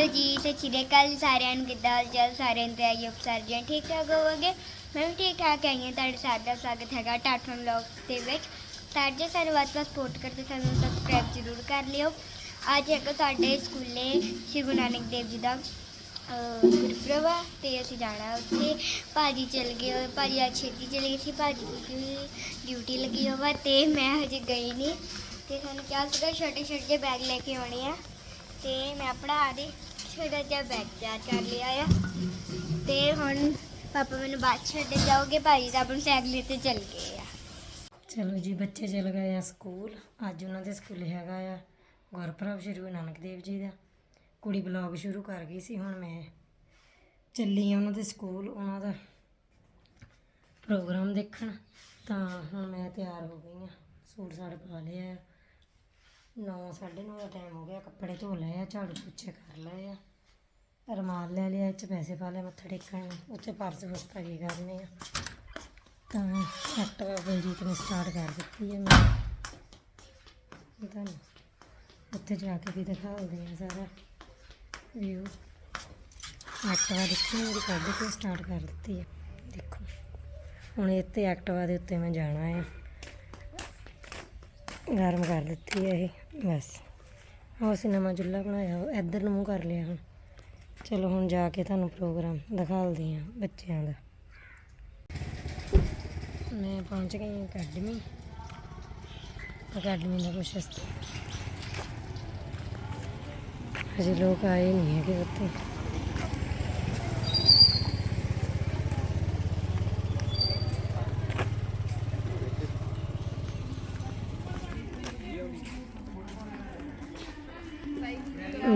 Hello ਜੀ, ਸਤਿ ਸ਼੍ਰੀ ਅਕਾਲ ਸਾਰਿਆਂ ਨੂੰ, ਕਿੱਦਾਂ ਹਾਲ ਚਾਲ? ਸਾਰਿਆਂ ਨੂੰ ਤੇ ਆਈ ਹੋਪ ਸਾਰੇ ਠੀਕ ਠਾਕ ਹੋਵੋਗੇ। ਮੈਂ ਵੀ ਠੀਕ ਠਾਕ ਆਈ ਹਾਂ, ਤੁਹਾਡੇ ਸਾਰਿਆਂ ਦਾ ਸਵਾਗਤ ਹੈਗਾ ਟਾਟਨ ਵਲੌਗ ਦੇ ਵਿੱਚ। ਤਾਂ ਜੇ ਸਾਡੇ ਵੱਧ ਤੋਂ ਸਪੋਰਟ ਕਰਦੇ, ਸਾਨੂੰ ਸਬਸਕ੍ਰਾਈਬ ਜ਼ਰੂਰ ਕਰ ਲਿਓ। ਅੱਜ ਹੈਗਾ ਸਾਡੇ ਸਕੂਲੇ ਸ਼੍ਰੀ ਗੁਰੂ ਨਾਨਕ ਦੇਵ ਜੀ ਦਾ ਗੁਰਪ੍ਰਵਾ ਗੁਰਪੁਰਬ ਤੇ ਅਸੀਂ ਜਾਣਾ ਉੱਥੇ। ਭਾਜੀ ਚਲ ਗਏ ਹੋਏ ਭਾਜੀ ਅੱਜ ਛੇਤੀ ਚਲੇ ਗਏ ਸੀ, ਭਾਜੀ ਦੀ ਡਿਊਟੀ ਲੱਗੀ ਹੋਵਾ, ਤੇ ਮੈਂ ਹਜੇ ਗਈ ਨਹੀਂ। ਤੇ ਸਾਨੂੰ ਕਿਹਾ ਸੀਗਾ ਛੋਟੇ ਛੋਟੇ ਜਿਹੇ ਬੈਗ ਲੈ ਕੇ ਆਉਣੇ ਆ। ਤੇ ਮੈਂ ਆਪਣਾ ਦੇ ਛੋਟਾ ਜਿਹਾ ਬੈਗ ਤਿਆਰ ਕਰ ਲਿਆ ਆ। ਤੇ ਹੁਣ ਪਾਪਾ ਮੈਨੂੰ ਬਾਅਦ ਛੱਡ ਜਾਓਗੇ ਭਾਈ ਤਾਂ ਆਪਣੀ ਤੇ ਚੱਲ ਗਏ ਆ। ਚਲੋ ਜੀ, ਬੱਚੇ ਚਲ ਗਏ ਆ ਸਕੂਲ। ਅੱਜ ਉਹਨਾਂ ਦੇ ਸਕੂਲ ਹੈਗਾ ਆ ਗੁਰਪ੍ਰਭ ਸ਼੍ਰੀ ਗੁਰੂ ਨਾਨਕ ਦੇਵ ਜੀ ਦਾ। ਕੁੜੀ ਬਲੌਗ ਸ਼ੁਰੂ ਕਰ ਗਈ ਸੀ, ਹੁਣ ਮੈਂ ਚੱਲੀ ਆ ਉਹਨਾਂ ਦੇ ਸਕੂਲ, ਉਹਨਾਂ ਦਾ ਪ੍ਰੋਗਰਾਮ ਦੇਖਣ। ਤਾਂ ਹੁਣ ਮੈਂ ਤਿਆਰ ਹੋ ਗਈ ਆ, ਸੂਟ ਸਾੜ ਪਾ ਲਿਆ 9 9:30 ਦਾ ਟਾਈਮ ਹੋ ਗਿਆ, ਕੱਪੜੇ ਧੋ ਲਏ ਆ, ਝਾੜੂ ਪੁੱਛੇ ਕਰ ਲਏ ਆ। ਰਮਾਲ ਲੈ ਲਿਆ ਇਹ ਚ ਪੈਸੇ ਪਾ ਲਏ, ਮੱਥਾ ਟੇਕਣ ਨੂੰ, ਉੱਥੇ ਪਰਸ ਵਸਤਾ ਕੀ ਕਰਨੇ ਆ। ਤਾਂ ਐਕਟਿਵਾ ਬਲਜੀਤ ਨੇ ਸਟਾਰਟ ਕਰ ਦਿੱਤੀ ਹੈ ਮੈਂ ਤੁਹਾਨੂੰ ਉੱਥੇ ਜਾ ਕੇ ਵੀ ਦਿਖਾਉਂਦੇ ਆ ਸਾਰਾ ਵਿਊ ਐਕਟਿਵਾ ਦੇਖੀ, ਮੇਰੀ ਕੱਢ ਕੇ ਸਟਾਰਟ ਕਰ ਦਿੱਤੀ ਹੈ ਦੇਖੋ। ਹੁਣ ਇੱਥੇ ਐਕਟਿਵਾ ਦੇ ਉੱਤੇ ਮੈਂ ਜਾਣਾ ਹੈ ਗਰਮ ਕਰ ਦਿੱਤੀ ਹੈ ਇਹ, ਬਸ। ਉਹ ਅਸੀਂ ਨਵਾਂ ਚੁੱਲ੍ਹਾ ਬਣਾਇਆ ਇੱਧਰ ਨੂੰ ਮੂੰਹ ਕਰ ਲਿਆ ਹੁਣ। ਚਲੋ ਹੁਣ ਜਾ ਕੇ ਤੁਹਾਨੂੰ ਪ੍ਰੋਗਰਾਮ ਦਿਖਾਉਂਦੇ ਆ ਬੱਚਿਆਂ ਦਾ। ਮੈਂ ਪਹੁੰਚ ਗਈ ਹਾਂ ਅਕੈਡਮੀ। ਅਕੈਡਮੀ ਦਾ ਕੁਛ ਇਸ ਤਰ੍ਹਾਂ। ਹਜੇ ਲੋਕ ਆਏ ਨਹੀਂ ਹੈਗੇ ਉੱਥੇ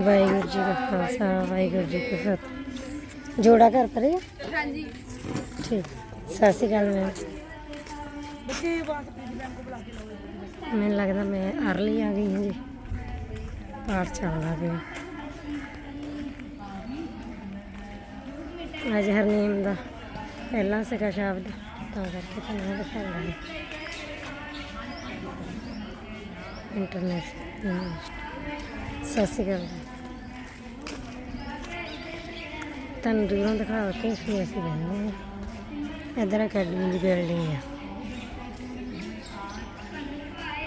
ਵਾਹਿਗੁਰੂ ਜੀ ਦਾ ਖਾਲਸਾ ਵਾਹਿਗੁਰੂ ਜੀ ਕੀ ਫਤਿਹ। ਜੋੜਾ ਘਰ ਪਰੇ ਹਾਂਜੀ। ਠੀਕ। ਸਤਿ ਸ਼੍ਰੀ ਅਕਾਲ ਮੈਮ। ਮੈਨੂੰ ਲੱਗਦਾ ਮੈਂ ਅਰਲੀ ਆ ਗਈ ਹਾਂ ਜੀ। ਪਾਠ ਚੱਲਦਾ ਪਿਆ ਅੱਜ ਹਰਨੀਮ ਦਾ ਪਹਿਲਾ ਸੀਗਾ ਸ਼ਬਦ ਤਾਂ ਕਰਕੇ ਤੁਹਾਨੂੰ ਦਿਖਾਉਂਦਾ ਇੰਟਰਨੈਸ਼ਨਲ। ਸਤਿ ਸ਼੍ਰੀ ਅਕਾਲ ਜੀ ਤੁਹਾਨੂੰ ਦੂਰੋਂ ਦਿਖਾ ਕੇ ਫਿਰ ਅਸੀਂ ਬਹਿੰਦੇ ਹਾਂ। ਇੱਧਰ ਅਕੈਡਮੀ ਦੀ ਬਿਲਡਿੰਗ ਆ।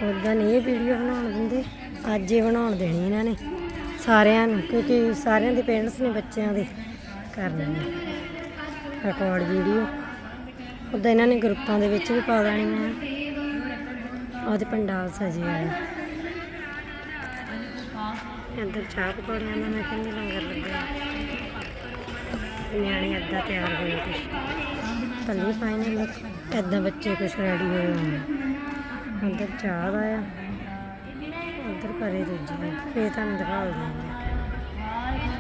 ਉਦਾਂ ਨਹੀਂ ਇਹ ਵੀਡੀਓ ਬਣਾਉਣ ਦਿੰਦੇ, ਅੱਜ ਹੀ ਬਣਾਉਣ ਦੇਣੀ ਇਹਨਾਂ ਨੇ। ਸਾਰਿਆਂ ਨੂੰ, ਕਿਉਂਕਿ ਸਾਰਿਆਂ ਦੇ ਪੇਰੈਂਟਸ ਨੇ ਬੱਚਿਆਂ ਦੇ ਕਰਨੀ ਹੈ। ਰਿਕਾਰਡ ਵੀਡੀਓ ਉਦਾਂ ਇਹਨਾਂ ਨੇ ਗਰੁੱਪਾਂ ਦੇ ਵਿੱਚ ਵੀ ਪਾ ਦੇਣੀਆਂ ਉਹਦੇ ਪੰਡਾਲ ਸਜੇ ਆ। ਇੱਧਰ ਚਾਹ ਪਕੌੜਿਆਂ ਦਾ ਮੈਂ ਕਹਿੰਦੀ ਲੰਗਰ ਲੱਗਾ। ਨਿਆਣੇ ਅੱਧਾ ਤਿਆਰ ਹੋਏ ਕੁਛ। ਕੱਲੀ ਫਾਈਨਲ ਐਦਾਂ ਬੱਚੇ ਕੁਛ ਰੈਡੀ ਹੋਏ ਆ। ਅੰਦਰ ਚਾਹ ਦਾ ਆ ਉੱਧਰ ਪਰੇ ਦੂਜੀ ਫੇਰ ਤੁਹਾਨੂੰ ਦਿਖਾ ਦਿੰਦੇ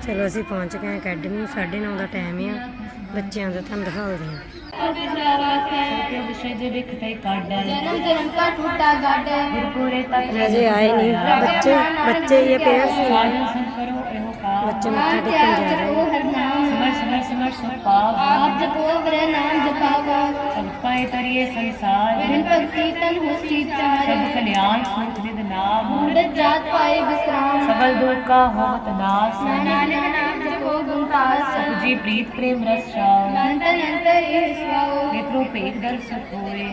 ਚਲੋ ਅਸੀਂ ਪਹੁੰਚ ਗਏ ਅਕੈਡਮੀ 9:30 ਦਾ ਟਾਈਮ ਆ। ਬੱਚਿਆਂ ਦਾ ਤੁਹਾਨੂੰ ਦਿਖਾਉਂਦੇ ਆ। ਵਿਸ਼ੇ ਦੇ ਵਿਖ ਤੇ ਕੱਢ ਜਨਮ ਜਨਮ ਦਾ ਟੁੱਟਾ ਗੱਡ ਗੁਰਪੁਰੇ ਤੱਕ ਅਜੇ ਆਏ ਨਹੀਂ। ਬੱਚੇ ਬੱਚੇ ਪੇਰੈਂਟਸ ਇਹੋ ਕਾ ਬੱਚੇ ਮੱਥਾ ਟੇਕਣ ਜਾ ਰਹੇ ਸਮਰ ਸੁਪਾਵ ਆਪ ਜਪੋ ਵਰੇ ਨਾਮ ਜਪਾਵਾ। ਸੰਪਾਏ ਤਰੀਏ ਸੰਸਾਰ। ਮਨ ਭਗਤੀ ਤਨ ਹੋਸੀ ਸਭ ਚਾਰੇ ਕਲਿਆਣ ਸੁਖ ਨਿਦ ਨਾਮ। ਮੁੰਡਤ ਜਾਤ ਪਾਏ ਵਿਸਰਾਮ ਸਗਲ ਦੁਖ ਕਾ ਹੋਵਤ ਨਾਸ। ਨਾਨਕ ਨਾਮ ਜਪੋ ਗੁਣਤਾਸ ਜੀ ਪ੍ਰੀਤ ਪ੍ਰੇਮ ਰਸ ਚਾਓ ਅਨੰਤ ਅਨੰਤ ਇਹ ਨੇਤਰੋ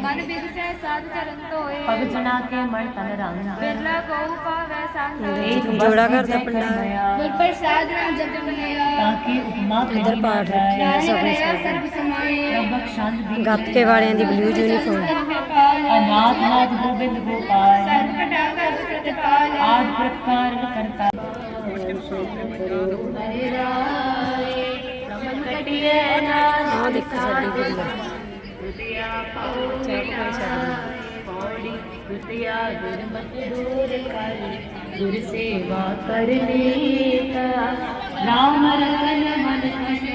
ਮਨ ਬਿਗਸੈ ਸਾਧ ਚਰਨ ਧੋਏ। ਪਗ ਜਨਾ ਕੇ ਮਨ ਤਨ ਰੰਗ ਬਿਰਲਾ ਕਉ ਪਾਵੈ ਸੰਤ ਇੱਕ ਜੋੜਾ ਬਸ ਘਰ ਦਾ। ਕਰਮਇਆ, ਗੁਰ ਪ੍ਰਸਾਦ ਨਾਮ ਜਪਨ ਲਿਆ ਤਾਂ ਕਿ ਉਪਮਾ ਇੱਧਰ ਨਾ ਪਾਠ ਰੱਖਿਆ। ਸਭ ਸਮਾਏ। ਪ੍ਰਭਕ ਛੰਦ ਦੀ ਗੱਤਕੇ ਵਾਲਿਆਂ ਦੀ ਬਲੂ ਯੂਨੀਫਾਰਮ ਅਨਾਥ ਨਾਥ ਗੋਬਿੰਦ ਗੋਪਾਲ। ਸਰਬ ਕਟਾ ਕਰ ਪ੍ਰਤਪਾਲ। ਆਦ ਪ੍ਰਕਾਰ ਕਰਤਾ। ਹਰੇ ਰਾਏ। ਰਮਨ ਕਟਿਏ ਨਾਮ ਆਹ ਦੇਖੋ ਸਾਡੀ ਗੁੜੀਆ ਦੁਤਿਆ ਚਾਹ ਪਕਾਈ ਸਕਦੀ ਪੌੜੀ ਦੁਤਿਆ ਗੁਰਮਤਿ ਦੂਰ ਕਰ ਗੁਰ ਸੇਵਾ ਕਰਨੀ ਕਾ ਨਾਮ ਰਤਨ ਮਨ ਹਸੇ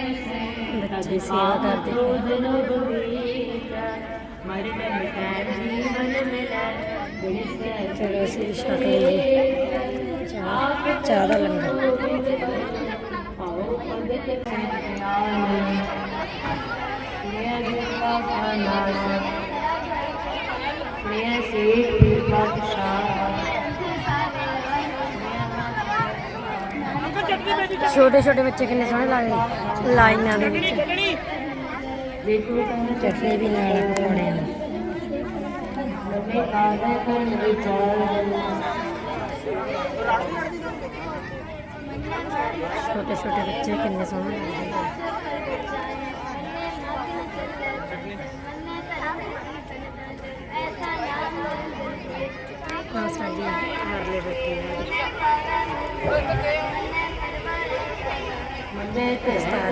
ਬੱਚੇ ਸੇਵਾ ਕਰਦੇ ਕ੍ਰੋਧ ਲੋਭ ਵੀਤ ਮਰਨ ਮਿਟੈ ਜੀਵਨ ਮਿਲੈ ਗੁਰ ਸੇਵਾ ਚਲੋ ਅਸੀਂ ਵੀ ਛਕ ਲਈਏ ਚਾਹ ਚਾਹ ਦਾ ਲੰਗਰ ਪਾਉ ਭਗਤ ਪਿਆਰੇ ਇਹ ਜਿਸਾ ਖਾਨਾ ਮੈਂ ਸੇ ਬਾਦਸ਼ਾਹ ਛੋਟੇ ਛੋਟੇ ਬੱਚੇ ਕਿੰਨੇ ਸੋਹਣੇ ਲੱਗਦੇ? ਲਾਈਨਾਂ ਦੇ ਵਿੱਚ। ਦੇਖੋ ਤਾਂ ਚਟਨੀ ਵੀ ਨਾਲ ਪਕੌੜਿਆਂ ਦੀ ਨਵੇਂ ਕਾਦਾ ਕਰਨ ਵਿਚਾਰ ਛੋਟੇ ਛੋਟੇ ਬੱਚੇ ਕਿੰਨੇ ਸੋਹਣੇ ਲੱਗਦੇ ਆ। ਆਹ ਸਾਡੀ ਹਾਰਲੇ ਬੱਚੇ ਮੰਨੇ ਤੇ ਦਸਤਾਰ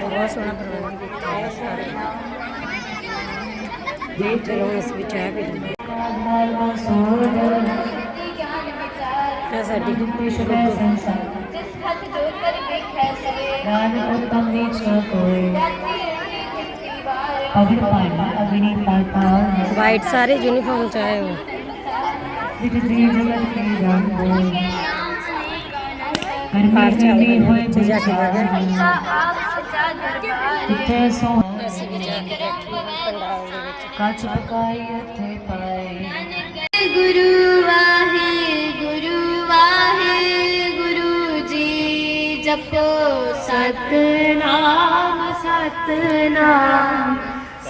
ਬਹੁਤ ਸੋਹਣਾ ਪ੍ਰਬੰਧ ਕੀਤਾ ਹੈ ਸਾਰੇ ਦੇ ਚਲੋ ਹੁਣ ਅਸੀਂ ਵੀ ਚਾਹ ਪੀ ਲਈਏ ਨਾਲ ਸੋਜ ਇਹ ਸਾਡੀ ਵਿਸ਼ਵ ਗੁੱਗੂ ਸੰਸਾਰ ਨਾਨ ਉਤਮ ਨੀਚ ਕੋਈ ਪਗੜ ਵਾਈਟ ਸਾਰੇ ਯੂਨੀਫਾਰਮ ਚ ਆਏ ਹੋ। ਵਿਦ ਜੀ ਕੱਚ ਪਕਾਈ ਇੱਥੇ ਪਾਈ ਗੁਰੂ ਵਾਹਿਗੁਰੂ ਵਾਹਿਗੁਰੂ ਜੀ ਜਪੋ ਸਤਨਾਮ ਸਤਨਾਮ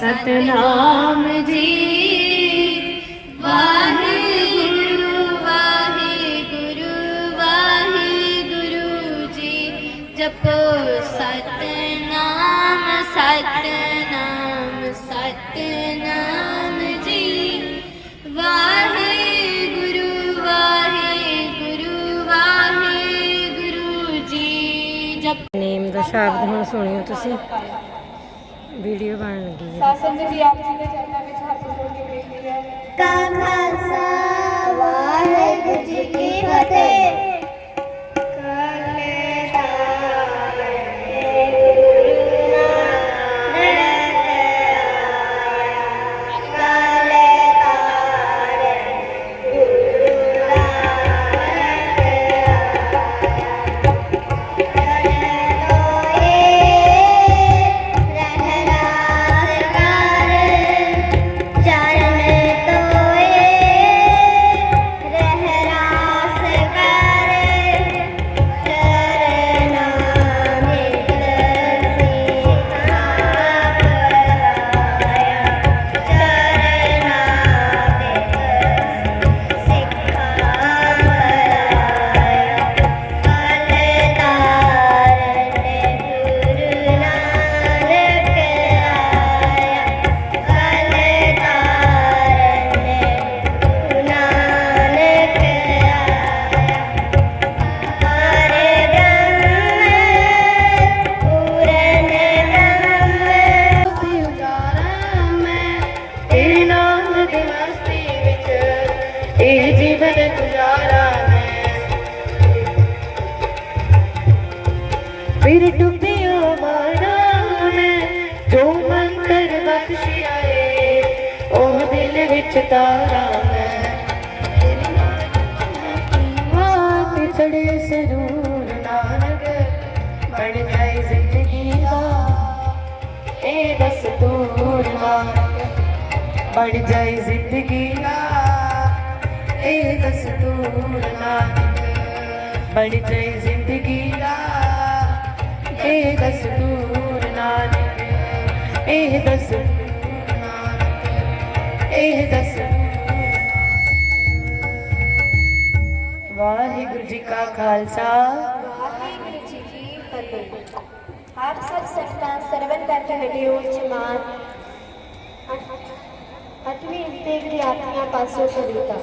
ਸਤਨਾਮ ਜੀ। ਵਾਹਿਗੁਰੂ ਵਾਹਿਗੁਰੂ ਵਾਹਿਗੁਰੂ ਜੀ। ਜਪੋ ਸਤਨਾਮ ਸਤਨਾਮ ਸਤਨਾਮ ਜੀ। ਵਾਹਿਗੁਰੂ ਵਾਹਿਗੁਰੂ ਵਾਹਿਗੁਰੂ ਜੀ। ਜਪ ਨੇਮ ਦਾ ਸ਼ਬਦ ਹੁਣ ਸੁਣਿਓ ਤੁਸੀਂ। ਵੀਡੀਓ ਬਣਨ ਲੱਗੀ ਹੈ। ਸਾਸਨ ਜੀ ਆਪ ਜੀ ਦੇ ਚਰਨਾਂ ਵਿੱਚ ਹੱਥ ਜੋੜ ਕੇ ਬੇਨਤੀ ਹੈ। ਕਾ ਖਾਲਸਾ ਵਾਹਿਗੁਰੂ ਜੀ ਕੀ ਫਤਿਹ। ਵਿੱਚ ਤਾਰਾ ਮੈਂ ਮਾਤ ਚੜੇ ਸਰੂਰ ਨਾਨਕ ਬਣ ਜਾਏ ਜ਼ਿੰਦਗੀ ਦਾ। ਇਹ ਦਸਤੂਰ ਨਾਨਕ ਬਣ ਜਾਏ ਜ਼ਿੰਦਗੀ ਦਾ। ਇਹ ਦਸਤੂਰ ਨਾਨਕ ਬਣ ਜਾਏ ਜ਼ਿੰਦਗੀ ਦਾ। ਇਹ ਦਸਤੂਰ ਨਾਨਕ ਇਹ ਦਸਤੂਰ ਇਹ ਦਸਤੂਰ ਵਾਹਿਗੁਰੂ ਜੀ ਕਾ ਖਾਲਸਾ। ਵਾਹਿਗੁਰੂ ਜੀ ਕੀ ਫਤਿਹ ਆਪ ਸਭ ਸੰਗਤਾਂ ਸਰਵਨ ਕਰਕੇ ਹਟਿਓ ਜਮਾਤ ਅੱਠਵੀਂ ਤੇ ਵਿਦਿਆਰਥੀਆਂ ਪਾਸੋਂ ਕਵਿਤਾ।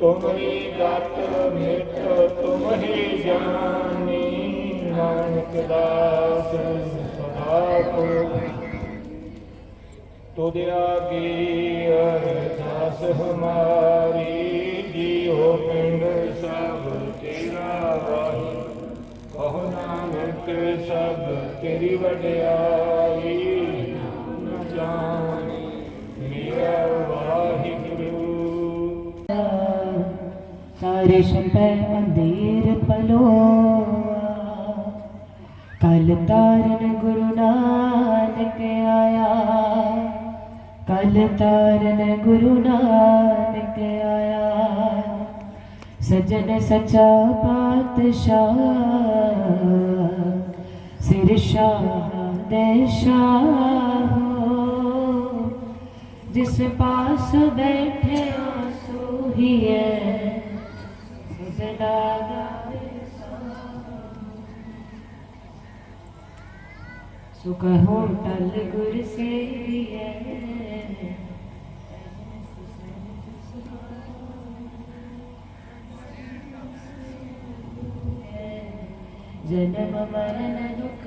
ਤੁਮਰੀ ਗਤ ਮਿਟ ਤੁਮਹੀ ਜਾਨੀ ਨਾਨਕ ਦਾਸ ਸਦਾ ਕੋ ਤੁਧ ਆਗੇ ਅਰਦਾਸ ਹਮਾਰੀ, ਜੀਉ ਪਿੰਡ ਸਭ ਤੇਰਾ ਵਾਹੀ। ਕਹੋ ਨਾਨਕ ਸਭ ਤੇਰੀ ਵਡਿਆਈ, ਨਾਮ ਜਾਣੀ ਸਾਰੇ ਛਪੈ ਅੰਧੇਰ ਪਲੋਆ। ਕਲ ਤਾਰਨ ਗੁਰੂ ਨਾਨਕ ਆਇਆ। ਕਲ ਤਾਰਨ ਗੁਰੂ ਨਾਨਕ ਆਇਆ। ਸਜਣ ਸਚਾ ਪਾਤਸ਼ਾਹ, ਸਿਰ ਸ਼ਾਹ ਦੇ ਸ਼ਾਹ। ਜਿਸ ਪਾਸ ਬੈਠੇ ਸੋ ਹੀ ਹੈ ਸਦਾ ਗਾਵੇ ਸੁਖ ਹੋ ਟਲ ਗੁਰ ਸੇਵੀਐ ਜਨਮ ਮਰਨ ਦੁਖ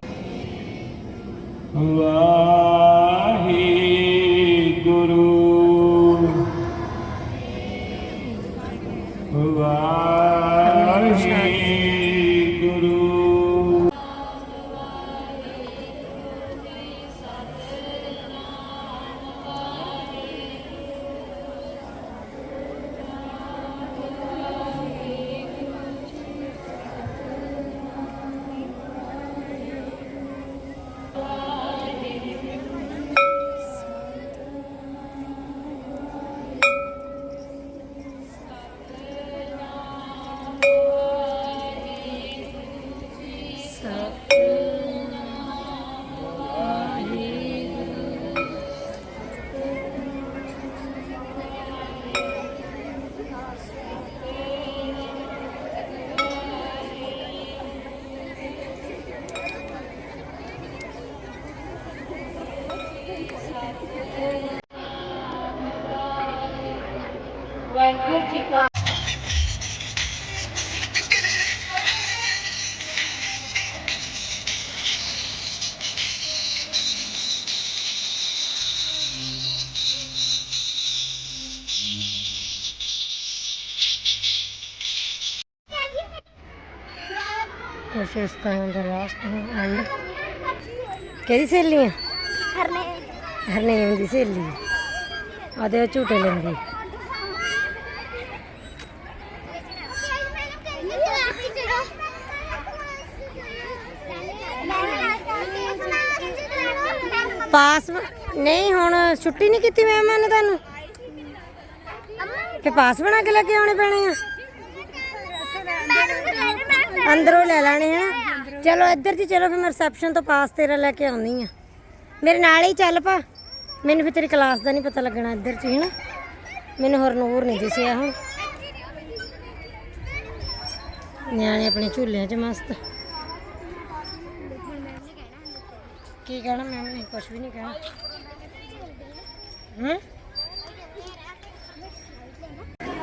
ਇਸ ਤਰ੍ਹਾਂ ਦਾ ਲਾਸਟ ਐਂਡ ਕਿਹਦੀ ਸਹੇਲੀ ਆ? ਹਰਨੇ ਹਰਨੇਮ ਦੀ ਸਹੇਲੀ। ਆਦੇ ਝੂਟੇ ਲੈਂਦੀ। ਪਾਸ ਨਹੀਂ ਹੁਣ ਛੁੱਟੀ ਨਹੀਂ ਕੀਤੀ ਮੈਮ ਨੇ ਤੁਹਾਨੂੰ? ਤੇ ਪਾਸ ਬਣਾ ਕੇ ਲੈ ਕੇ ਆਉਣੇ ਪੈਣੇ ਆ? ਅੰਦਰੋਂ ਲੈ ਲੈਣੇ ਹਨ। ਚਲੋ ਇੱਧਰ ਦੀ ਚਲੋ ਫਿਰ ਮੈਂ ਰਿਸੈਪਸ਼ਨ ਤੋਂ ਪਾਸ ਤੇਰਾ ਲੈ ਕੇ ਆਉਂਦੀ ਆ ਮੇਰੇ ਨਾਲ ਹੀ ਚੱਲ ਪਾ। ਮੈਨੂੰ ਫਿਰ ਤੇਰੀ ਕਲਾਸ ਦਾ ਨਹੀਂ ਪਤਾ ਲੱਗਣਾ ਇੱਧਰ ਚ, ਹਨਾ। ਮੈਨੂੰ ਹਰਨੂਰ ਨਹੀਂ ਦਿਸਿਆ ਹੁਣ। ਨਿਆਣੇ ਆਪਣੇ ਝੂਲਿਆਂ 'ਚ ਮਸਤ। ਕੀ ਕਹਿਣਾ ਮੈਮ ਨੇ? ਕੁਝ ਵੀ ਨਹੀਂ ਕਹਿਣਾ। ਹੂੰ?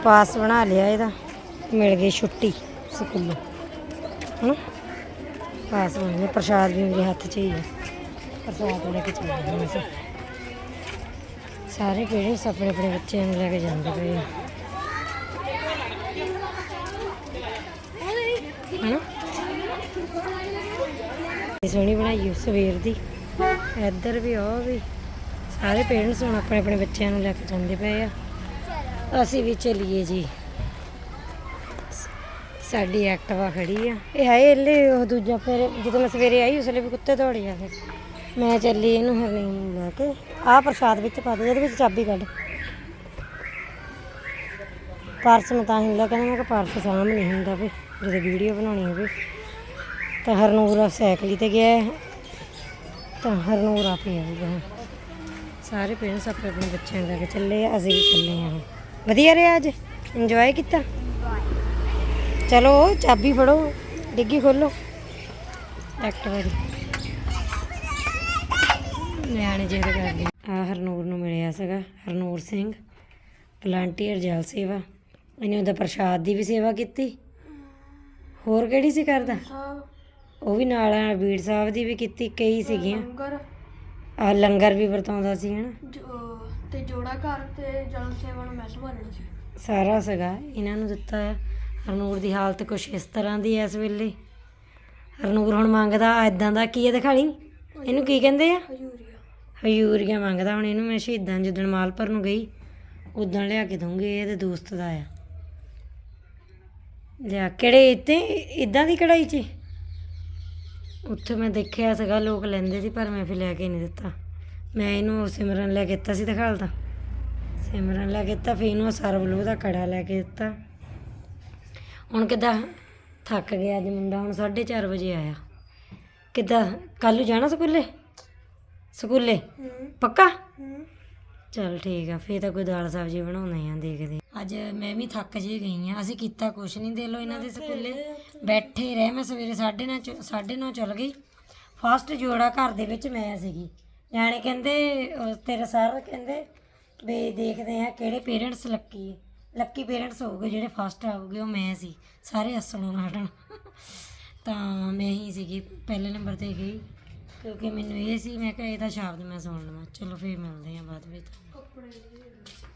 ਪਾਸ ਬਣਾ ਲਿਆ ਇਹਦਾ। ਮਿਲ ਗਈ ਛੁੱਟੀ ਸਕੂਲੋਂ। ਹਨਾ? ਪਾਸ ਬਣ ਗਿਆ ਪ੍ਰਸ਼ਾਦ ਵੀ ਮੇਰੇ ਹੱਥ 'ਚ ਹੀ ਹੈ ਪ੍ਰਸ਼ਾਦ ਲੈ ਕੇ ਚੱਲ ਗਏ ਅਸੀਂ। ਸਾਰੇ ਪੇਰੈਂਟਸ ਆਪਣੇ ਆਪਣੇ ਬੱਚਿਆਂ ਨੂੰ ਲੈ ਕੇ ਜਾਂਦੇ ਪਏ ਆ। ਹਨਾ? ਇਹ ਸੋਹਣੀ ਬਣਾਈ ਸਵੇਰ ਦੀ। ਇੱਧਰ ਵੀ ਉਹ ਵੀ। ਸਾਰੇ ਪੇਰੈਂਟਸ ਹੁਣ ਆਪਣੇ ਆਪਣੇ ਬੱਚਿਆਂ ਨੂੰ ਲੈ ਕੇ ਜਾਂਦੇ ਪਏ ਆ। ਅਸੀਂ ਵੀ ਚਲੀਏ ਜੀ। ਸਾਡੀ ਐਕਟਿਵਾ ਖੜੀ ਆ। ਇਹ ਹੈ ਇਹਲੇ ਉਹ ਦੂਜਾ ਫਿਰ ਜਦੋਂ ਮੈਂ ਸਵੇਰੇ ਆਈ ਉਸ ਵੇਲੇ ਵੀ ਕੁੱਤੇ ਦੌੜੇ ਆ ਫਿਰ। ਮੈਂ ਚੱਲੀ ਇਹਨੂੰ ਹਰਨੀਮ ਲੈ ਕੇ। ਆਹ ਪ੍ਰਸ਼ਾਦ ਵਿੱਚ ਪਾ ਦੇ ਇਹਦੇ ਵਿੱਚ ਚਾਬੀ ਕੱਢ। ਪਰਸ ਮੈਂ ਤਾਂ ਹੀ ਲੈ ਕੇ ਆਈ, ਮੈਂ ਕਿਹਾ ਪਰਸ ਨਹੀਂ ਹੁੰਦਾ ਵੀ ਜਦੋਂ ਵੀਡੀਓ ਬਣਾਉਣੀ ਹੋਵੇ। ਤਾਂ ਹਰਨੂਰ ਸਾਈਕਲ ਤੇ ਗਿਆ ਹੈ। ਤਾਂ ਹਰਨੂਰ ਆਪੇ ਆਊਗਾ। ਸਾਰੇ ਪੇਰੈਂਟਸ ਆਪਣੇ ਆਪਣੇ ਬੱਚਿਆਂ ਕੇ ਚੱਲੇ ਆ ਅਸੀਂ ਵੀ ਚੱਲੇ ਆ। ਵਧੀਆ ਰਿਹਾ ਅੱਜ? ਇੰਜੋਏ ਕੀਤਾ? ਚਲੋ ਚਾਬੀ ਫੜੋ ਡਿੱਗੀ ਖੋਲੋ। ਐਕਟਿਵਾ ਦੀ ਨਿਆਣੇ ਜਿੱਦ ਕਰਦੇ। ਆ ਹਰਨੂਰ ਨੂੰ ਮਿਲਿਆ ਸੀਗਾ ਹਰਨੂਰ ਸਿੰਘ ਵਲੰਟੀਅਰ ਜਲ ਸੇਵਾ। ਇਹਨੇ ਉਹਦਾ ਪ੍ਰਸ਼ਾਦ ਦੀ ਵੀ ਸੇਵਾ ਕੀਤੀ। ਹੋਰ ਕਿਹੜੀ ਸੀ ਕਰਦਾ? ਉਹ ਵੀ ਨਾਲ ਆ ਬੀੜ ਸਾਹਿਬ ਦੀ ਵੀ ਕੀਤੀ ਕਈ ਸੀਗੀਆਂ। ਆ ਲੰਗਰ ਵੀ ਵਰਤਾਉਂਦਾ ਸੀ ਹਨਾ? ਤੇ ਜੋੜਾ ਘਰ ਤੇ ਜਲ ਸੇਵਾ ਨੂੰ ਮੈਂ ਸੰਭਾਲਣੀ ਸੀ। ਸਾਰਾ ਸੀਗਾ ਇਹਨਾਂ ਨੂੰ ਦਿੱਤਾ ਹੈ ਹਰਨੂਰ ਦੀ ਹਾਲਤ ਕੁਛ ਇਸ ਤਰ੍ਹਾਂ ਦੀ ਹੈ ਇਸ ਵੇਲੇ। ਹਰਨੂਰ ਹੁਣ ਮੰਗਦਾ ਐਦਾਂ ਦਾ ਕੀ ਹੈ ਦਿਖਾਲੀ ਇਹਨੂੰ ਕੀ ਕਹਿੰਦੇ ਆ? ਹਜੂਰੀਆ। ਹਯੂਰੀਆ ਮੰਗਦਾ ਹੁਣ ਇਹਨੂੰ ਮੈਂ ਸ਼ਹੀਦਾਂ ਜਿੱਦਣ ਮਾਲਪੁਰ ਨੂੰ ਗਈ ਉਦੋਂ ਲਿਆ ਕੇ ਦਊਂਗੀ ਇਹ ਇਹਦੇ ਦੋਸਤ ਦਾ ਆ। ਲਿਆ ਕਿਹੜੇ ਇੱਥੇ ਇਦਾਂ ਦੀ ਕਢਾਈ 'ਚ? ਉੱਥੇ ਮੈਂ ਦੇਖਿਆ ਸੀਗਾ ਲੋਕ ਲੈਂਦੇ ਸੀ ਪਰ ਮੈਂ ਫਿਰ ਲੈ ਕੇ ਨਹੀਂ ਦਿੱਤਾ। ਮੈਂ ਇਹਨੂੰ ਸਿਮਰਨ ਲੈ ਕੇ ਦਿੱਤਾ ਸੀ ਦਿਖਾਲਦਾ। ਸਿਮਰਨ ਲੈ ਕੇ ਦਿੱਤਾ ਫਿਰ ਇਹਨੂੰ ਸਰਬਲੂ ਦਾ ਕੜਾ ਲੈ ਕੇ ਦਿੱਤਾ। ਹੁਣ ਕਿੱਦਾਂ? ਥੱਕ ਗਿਆ ਅੱਜ ਮੁੰਡਾ ਹੁਣ 4:30 ਵਜੇ ਆਇਆ। ਕਿੱਦਾਂ? ਕੱਲ ਨੂੰ ਜਾਣਾ ਸਕੂਲੇ? ਸਕੂਲੇ? ਪੱਕਾ? ਚਲ ਠੀਕ ਆ ਫੇਰ ਤਾਂ ਕੋਈ ਦਾਲ ਸਬਜ਼ੀ ਬਣਾਉਂਦੇ ਆ ਦੇਖਦੇ। ਅੱਜ ਮੈਂ ਵੀ ਥੱਕ ਜੇ ਗਈ ਆ ਅਸੀਂ ਕੀਤਾ ਕੁਛ ਨਹੀਂ ਦੇ ਲੋ ਇਹਨਾਂ ਦੇ ਸਕੂਲੇ। ਬੈਠੇ ਰਹੇ ਮੈਂ ਸਵੇਰੇ 9:30 9:30 ਚਲ ਗਈ। ਫਸਟ ਜੋੜਾ ਘਰ ਦੇ ਵਿੱਚ ਮੈਂ ਸੀਗੀ। ਨਿਆਣੇ ਕਹਿੰਦੇ ਤੇਰੇ ਸਰ ਕਹਿੰਦੇ ਵੀ ਦੇਖਦੇ ਆ ਕਿਹੜੇ ਪੇਰੈਂਟਸ ਲੱਕੀ ਲੱਕੀ ਪੇਰੈਂਟਸ ਹੋਊਗੇ, ਜਿਹੜੇ ਫਸਟ ਆਉਗੇ, ਉਹ ਮੈਂ ਸੀ, ਸਾਰੇ ਹੱਸਣੋਂ ਹਟਣ ਤਾਂ ਮੈਂ ਹੀ ਸੀਗੀ, ਪਹਿਲੇ ਨੰਬਰ ਤੇ ਗਈ, ਕਿਉਂਕਿ ਮੈਨੂੰ ਇਹ ਸੀ, ਮੈਂ ਕਿਹਾ ਇਹਦਾ ਸ਼ਬਦ ਮੈਂ ਸੁਣ ਲਵਾਂ। ਚਲੋ ਫੇਰ ਮਿਲਦੇ ਆ ਬਾਅਦ ਵਿੱਚ।